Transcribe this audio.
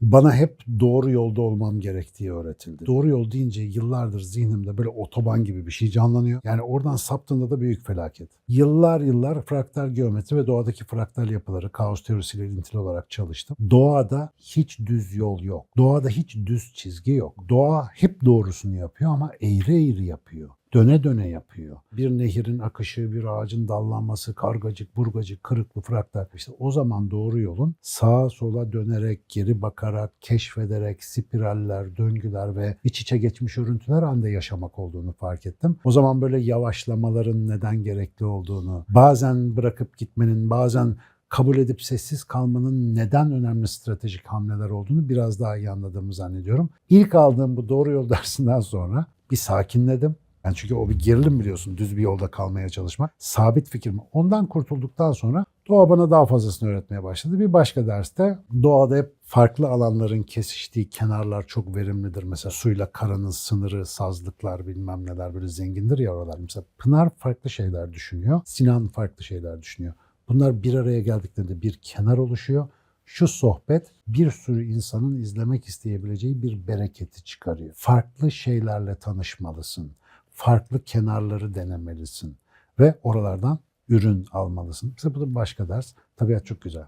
bana hep doğru yolda olmam gerektiği öğretildi. Doğru yol deyince yıllardır zihnimde böyle otoban gibi bir şey canlanıyor. Yani oradan saptığında da büyük felaket. Yıllar yıllar fraktal geometri ve doğadaki fraktal yapıları kaos teorisiyle ilintili olarak çalıştım. Doğada hiç düz yol yok. Doğada hiç düz çizgi yok. Doğa hep doğrusunu yapıyor ama eğri eğri yapıyor döne döne yapıyor. Bir nehirin akışı, bir ağacın dallanması, kargacık, burgacık, kırıklı, fraktal. İşte o zaman doğru yolun sağa sola dönerek, geri bakarak, keşfederek, spiraller, döngüler ve iç içe geçmiş örüntüler halinde yaşamak olduğunu fark ettim. O zaman böyle yavaşlamaların neden gerekli olduğunu, bazen bırakıp gitmenin, bazen kabul edip sessiz kalmanın neden önemli stratejik hamleler olduğunu biraz daha iyi anladığımı zannediyorum. İlk aldığım bu doğru yol dersinden sonra bir sakinledim. Yani çünkü o bir gerilim biliyorsun düz bir yolda kalmaya çalışmak. Sabit fikir mi? Ondan kurtulduktan sonra doğa bana daha fazlasını öğretmeye başladı. Bir başka derste doğada hep farklı alanların kesiştiği kenarlar çok verimlidir. Mesela suyla karanın sınırı, sazlıklar bilmem neler böyle zengindir ya oralar. Mesela Pınar farklı şeyler düşünüyor. Sinan farklı şeyler düşünüyor. Bunlar bir araya geldiklerinde bir kenar oluşuyor. Şu sohbet bir sürü insanın izlemek isteyebileceği bir bereketi çıkarıyor. Farklı şeylerle tanışmalısın. Farklı kenarları denemelisin ve oralardan ürün almalısın. Mesela bu da başka ders. Tabiat çok güzel.